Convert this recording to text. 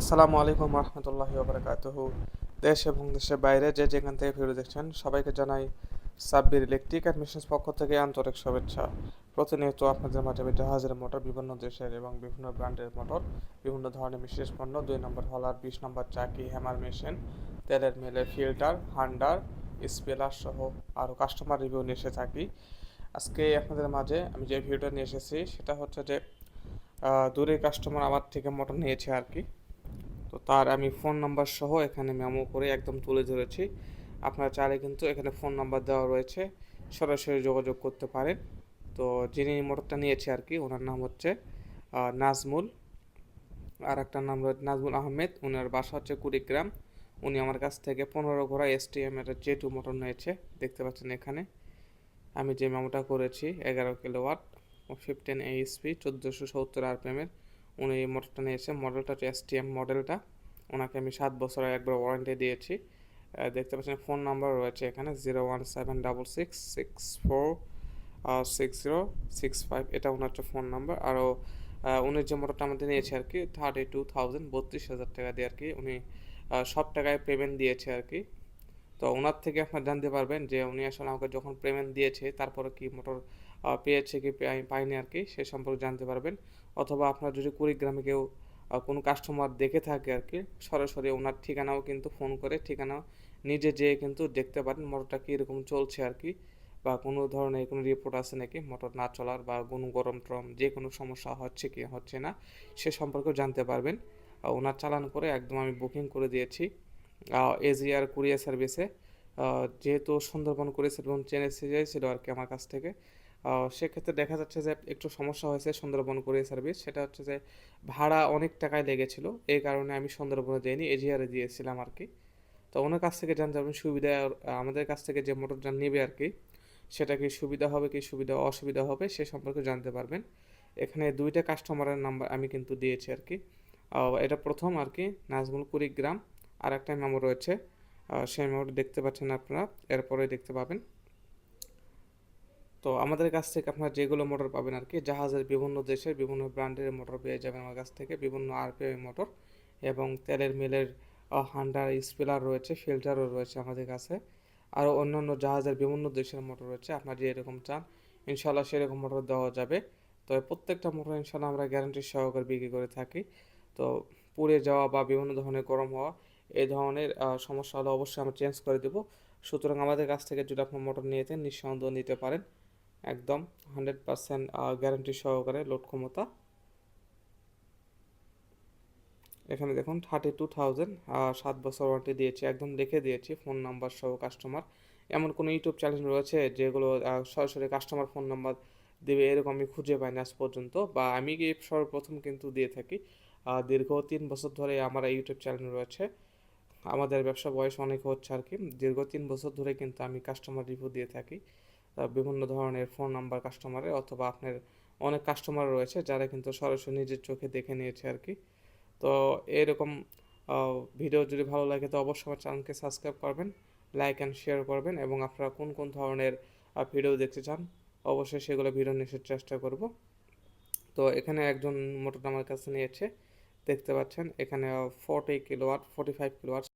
আসসালামু আলাইকুম রহমতুল্লাহ বারকাতুহু দেশ এবং দেশের বাইরে যে যেখান থেকে ভিডিও দেখছেন, সবাইকে জানাই সাব্বির ইলেকট্রিক অ্যান্ড মেশিনস পক্ষ থেকে আন্তরিক শুভেচ্ছা। প্রতিনিয়ত আপনাদের মাঝে আমি জাহাজের মোটর, বিভিন্ন দেশের এবং বিভিন্ন ব্র্যান্ডের মোটর, বিভিন্ন ধরনের বিশেষ পণ্য, দুই নম্বর হলার, বিশ নম্বর চাকি, হ্যামার মেশিন, তেলের মেলের ফিল্টার, হান্ডার, স্পেলার সহ আরও কাস্টমার রিভিউ নিয়ে এসে থাকি। আজকে আপনাদের মাঝে আমি যে ভিডিওটা নিয়ে এসেছি, সেটা হচ্ছে যে দূরের কাস্টমার আমার থেকে মোটর নিয়েছে আর কি। তো তার আমি ফোন নাম্বার সহ এখানে মেমো করে একদম তুলে ধরেছি। আপনারা চাইলে কিন্তু এখানে ফোন নাম্বার দেওয়া রয়েছে, সরাসরি যোগাযোগ করতে পারেন। তো যিনি মোটরটা নিয়েছে আর কি, ওনার নাম হচ্ছে নাজমুল। আর একটা নাম রয়েছে নাজমুল আহমেদ ওনার বাসা হচ্ছে কুড়িগ্রাম। উনি আমার কাছ থেকে পনেরো ঘোড়া এস টি এম এর জে টু মোটর নিয়েছে, দেখতে পাচ্ছেন এখানে। আমি যে মেমোটা করেছি, এগারো কিলো ওয়াট ফিফটিন এইচপি চোদ্দোশো সত্তর আরপিএমের উনি এই মোটরটা নিয়েছে। মডেলটা হচ্ছে এস টি এম মডেলটা ওনাকে আমি সাত বছরের একবার ওয়ারেন্টি দিয়েছি। দেখতে পাচ্ছেন ফোন নাম্বার রয়েছে এখানে zero one seven double six six four six zero six five এটা ওনার হচ্ছে ফোন নাম্বার আরও উনি যে মোটরটা আমাদের নিয়েছে আর কি থার্টি টু থাউজেন্ড বত্রিশ হাজার টাকা দিয়ে আর কি উনি সব টাকায় পেমেন্ট দিয়েছে আর কি। তো ওনার থেকে আপনারা জানতে পারবেন যে উনি আসলে আমাকে যখন পেমেন্ট দিয়েছে, তারপরে কি মোটর পেয়েছে কি পাই- পায়নি আর কি, সে সম্পর্কে জানতে পারবেন। অথবা আপনার যদি কুড়িগ্রামে কেউ কোনো কাস্টমার দেখে থাকে আর কি, সরাসরি ওনার ঠিকানাও কিন্তু ফোন করে ঠিকানা নিজে যেয়ে কিন্তু দেখতে পারেন মোটরটা কীরকম চলছে আর কি, বা কোনো ধরনের কোনো রিপোর্ট আছে নাকি, মোটর না চলার বা কোনো গরম টরম যে কোনো সমস্যা হচ্ছে কি, হচ্ছে না, সে সম্পর্কেও জানতে পারবেন। ওনার চালান করে একদম আমি বুকিং করে দিয়েছি। এজিআর কুরিয়ার সার্ভিসে যেহেতু সুন্দরবন কুরিয়ার সার্ভিস চেনে ছিল আর কি আমার কাছ থেকে সেক্ষেত্রে দেখা যাচ্ছে যে একটু সমস্যা হয়েছে সুন্দরবন কুরিয়ার সার্ভিস। সেটা হচ্ছে যে ভাড়া অনেক টাকায় লেগেছিল। এই কারণে আমি সুন্দরবনে যাইনি, এজিআরে দিয়েছিলাম আর কি। তো ওনার কাছ থেকে জানতে পারবেন সুবিধা, আমাদের কাছ থেকে যে মোটরটা নেবে আর কি, সেটা কি সুবিধা হবে, কি সুবিধা, অসুবিধা হবে, সে সম্পর্কে জানতে পারবেন। এখানে দুইটা কাস্টমারের নাম্বার আমি কিন্তু দিয়েছি আর কি। এটা প্রথম আর কি, নাজমুল কুড়িগ্রাম আর একটা মেমো রয়েছে। সেই মেমোটা দেখতে পাচ্ছেন আপনারা এরপরে দেখতে পাবেন। তো আমাদের কাছ থেকে আপনারা যেগুলো মোটর পাবেন আর কি জাহাজের বিভিন্ন দেশের বিভিন্ন ব্র্যান্ডের মোটর পেয়ে যাবেন আমার কাছ থেকে, বিভিন্ন আরপিএম মোটর এবং তেলের মিলের হান্ডার, স্পেলার রয়েছে, ফিল্টারও রয়েছে আমাদের কাছে। আরও অন্যান্য জাহাজের বিভিন্ন দেশের মোটর রয়েছে, আপনারা যেরকম চান ইনশাল্লাহ সেরকম মোটর দেওয়া যাবে। তবে প্রত্যেকটা মোটর ইনশাল্লাহ আমরা গ্যারান্টি সহকারে বিক্রি করে থাকি। তো পুড়ে যাওয়া বা বিভিন্ন ধরনের গরম হওয়া, এই ধরনের সমস্যা হলে অবশ্যই আমরা চেঞ্জ করে দেবো। সুতরাং আমাদের কাছ থেকে যদি আপনার মোটর নিয়েছেন নিঃসন্দেহ নিতে পারেন। একদম হান্ড্রেড পার্সেন্ট গ্যারান্টি সহকারে লোড ক্ষমতা। এখানে দেখুন থার্টি টু থাউজেন্ড সাত বছর ওয়ারেন্টি দিয়েছি, একদম লিখে দিয়েছি ফোন নাম্বার সহ কাস্টমার এমন কোনো ইউটিউব চ্যানেল রয়েছে যেগুলো সরাসরি কাস্টমার ফোন নাম্বার দেবে, এরকম আমি খুঁজে পাইনি আজ পর্যন্ত বা আমি সর্বপ্রথম কিন্তু দিয়ে থাকি। দীর্ঘ তিন বছর ধরে আমার ইউটিউব চ্যানেল রয়েছে। আমাদের ব্যবসা বয়স অনেক হচ্ছে আর কি। দীর্ঘ তিন বছর ধরে কিন্তু আমি কাস্টমার রিভিউ দিয়ে থাকি। বিভিন্ন ধরনের ফোন নাম্বার কাস্টমারের অথবা আপনার অনেক কাস্টমার রয়েছে যারা কিন্তু সরাসরি নিজের চোখে দেখে নিয়েছে আর কি। তো এরকম ভিডিও যদি ভালো লাগে তো অবশ্যই আমার চ্যানেলকে সাবস্ক্রাইব করবেন লাইক অ্যান্ড শেয়ার করবেন এবং আপনারা কোন কোন ধরনের ভিডিও দেখতে চান অবশ্যই সেগুলো ভিডিও আসার চেষ্টা করব। তো এখানে একজন মোটর আমার কাছে নিয়েছে, দেখতে পাচ্ছেন এখানে forty kilowatt forty five kilowatt